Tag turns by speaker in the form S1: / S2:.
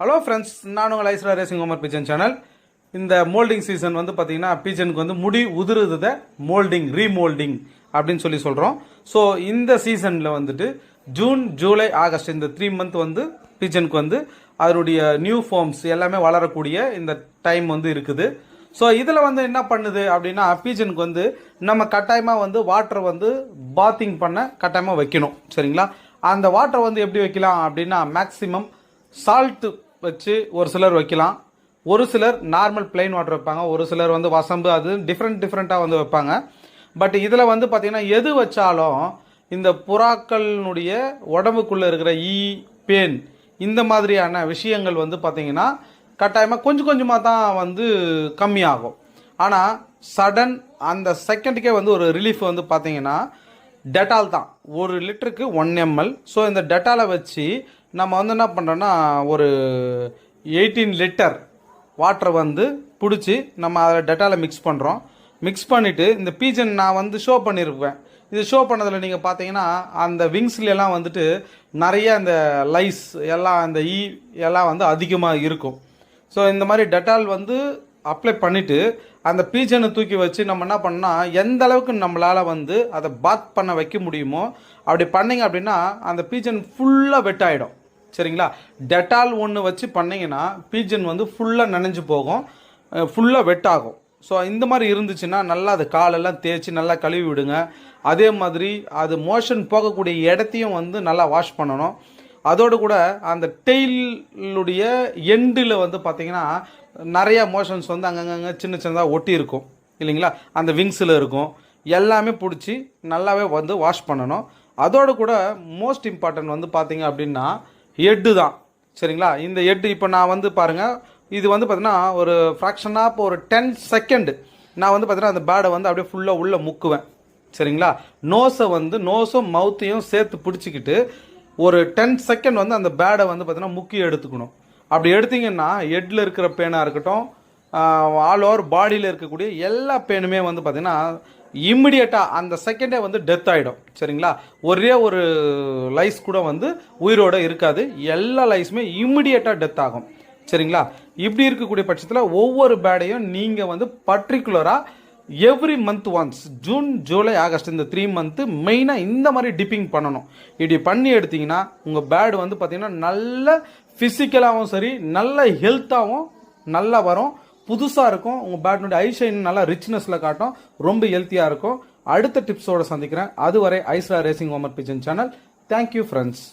S1: Hello friends நான் உங்கள் Aishwara racing homer pigeon channel. இந்த மோல்டிங் சீசன் வந்து பார்த்தீங்கன்னா பீஜனுக்கு வந்து முடி உதிருத மோல்டிங் ரீமோல்டிங் அப்படின்னு சொல்லி சொல்கிறோம் ஸோ இந்த சீசனில் வந்துட்டு ஜூன் ஜூலை ஆகஸ்ட் இந்த த்ரீ மந்த் வந்து பீஜனுக்கு வந்து அதனுடைய நியூ ஃபார்ம்ஸ் எல்லாமே வளரக்கூடிய இந்த டைம் வந்து இருக்குது. ஸோ இதில் வந்து என்ன பண்ணுது அப்படின்னா பீஜனுக்கு வந்து நம்ம கட்டாயமாக வந்து வாட்டரை வந்து பாத்திங் பண்ண கட்டாயமாக வைக்கணும். சரிங்களா? அந்த வாட்டரை வந்து எப்படி வைக்கலாம் அப்படின்னா மேக்ஸிமம் சால்ட்டு வச்சு ஒரு சிலர் வைக்கலாம். ஒரு சிலர் நார்மல் plain வாட்டர் வைப்பாங்க. ஒரு சிலர் வந்து வசம்பு அது டிஃப்ரெண்ட் டிஃப்ரெண்ட்டாக வந்து வைப்பாங்க. பட் இதில் வந்து பார்த்திங்கன்னா எது வச்சாலும் இந்த புறாக்களினுடைய உடம்புக்குள்ளே இருக்கிற ஈ பேன் இந்த மாதிரியான விஷயங்கள் வந்து பார்த்திங்கன்னா கட்டாயமாக கொஞ்சம் கொஞ்சமாக தான் வந்து கம்மியாகும். ஆனால் சடன் அந்த செகண்டுக்கே வந்து ஒரு ரிலீஃப் வந்து பார்த்திங்கன்னா டெட்டால் தான். ஒரு லிட்டருக்கு ஒன் எம்எல் ஸோ இந்த டெட்டாலை வச்சு நம்ம வந்து என்ன பண்ணுறோன்னா ஒரு எயிட்டீன் லிட்டர் வாட்டரை வந்து பிடிச்சி நம்ம அதில் டெட்டாலை மிக்ஸ் பண்ணுறோம் மிக்ஸ் பண்ணிவிட்டு இந்த பீஜன் நான் வந்து ஷோ பண்ணியிருப்பேன் இது ஷோ பண்ணதில் நீங்கள் பார்த்தீங்கன்னா அந்த விங்ஸ்லாம் வந்துட்டு நிறைய இந்த லைஸ் எல்லாம் அந்த ஈ எல்லாம் வந்து அதிகமாக இருக்கும். ஸோ இந்த மாதிரி டெட்டால் வந்து அப்ளை பண்ணிவிட்டு அந்த பீஜனை தூக்கி வச்சு நம்ம என்ன பண்ணால் எந்த அளவுக்கு நம்மளால் வந்து அதை பாத் பண்ண வைக்க முடியுமோ அப்படி பண்ணீங்க அப்படின்னா அந்த பீஜன் ஃபுல்லாக வெட் ஆகிடும் சரிங்களா? டெட்டால் ஒன்று வச்சு பண்ணிங்கன்னா பீஜன் வந்து ஃபுல்லாக நனைஞ்சு போகும். ஃபுல்லாக வெட்டாகும். ஸோ இந்த மாதிரி இருந்துச்சுன்னா நல்லா அது காலெல்லாம் தேய்ச்சி நல்லா கழுவி விடுங்க. அதே மாதிரி அது மோஷன் போகக்கூடிய இடத்தையும் வந்து நல்லா வாஷ் பண்ணணும். அதோடு கூட அந்த டெய்லுடைய எண்டில் வந்து பார்த்திங்கன்னா நிறையா மோஷன்ஸ் வந்து அங்கங்கங்க சின்ன சின்னதாக ஒட்டி இருக்கும். இல்லைங்களா? அந்த விங்ஸில் இருக்கும். எல்லாமே பிடிச்சி நல்லாவே வந்து வாஷ் பண்ணணும். அதோடு கூட மோஸ்ட் இம்பார்ட்டன்ட் வந்து பார்த்திங்க அப்படின்னா எட்டு தான். சரிங்களா? இந்த எட்டு இப்போ நான் வந்து பாருங்கள் இது வந்து பார்த்தீங்கன்னா ஒரு ஃப்ராக்ஷனாக இப்போ ஒரு டென் செகண்டு நான் வந்து பார்த்தீங்கன்னா அந்த பேடை வந்து அப்படியே ஃபுல்லாக உள்ளே முக்குவேன். சரிங்களா? நோஸை வந்து நோஸும் மவுத்தையும் சேர்த்து பிடிச்சிக்கிட்டு ஒரு டென் செகண்ட் வந்து அந்த பேடை வந்து பார்த்தீங்கன்னா முக்கி எடுத்துக்கணும். அப்படி எடுத்தீங்கன்னா ஹெட்டில் இருக்கிற பேனாக இருக்கட்டும் ஆல் ஓவர் பாடியில் இருக்கக்கூடிய எல்லா பேனுமே வந்து பார்த்திங்கன்னா இம்மிடியட்டாக அந்த செகண்டே வந்து டெத் ஆகிடும் சரிங்களா? ஒரே ஒரு லைஸ் கூட வந்து உயிரோட இருக்காது. எல்லா லைஸுமே இம்மிடியட்டாக டெத் ஆகும். சரிங்களா? இப்படி இருக்கக்கூடிய பட்சத்தில் ஒவ்வொரு பேடையும் நீங்கள் வந்து பர்டிகுலராக every month once June July August இந்த த்ரீ மந்த்து மெயினாக இந்த மாதிரி டிப்பிங் பண்ணணும். இப்படி பண்ணி எடுத்தீங்கன்னா உங்கள் பேடு வந்து பார்த்திங்கன்னா நல்ல ஃபிசிக்கலாகவும் சரி நல்ல ஹெல்த்தாகவும் நல்லா வரும். புதுசாக இருக்கும். உங்கள் பேட்டினுடைய ஐஷைன் நல்லா ரிச்னஸில் காட்டும். ரொம்ப ஹெல்த்தியாக இருக்கும். அடுத்த டிப்ஸோடு சந்திக்கிறேன். அதுவரை Aishwara racing homer pigeon channel thank you friends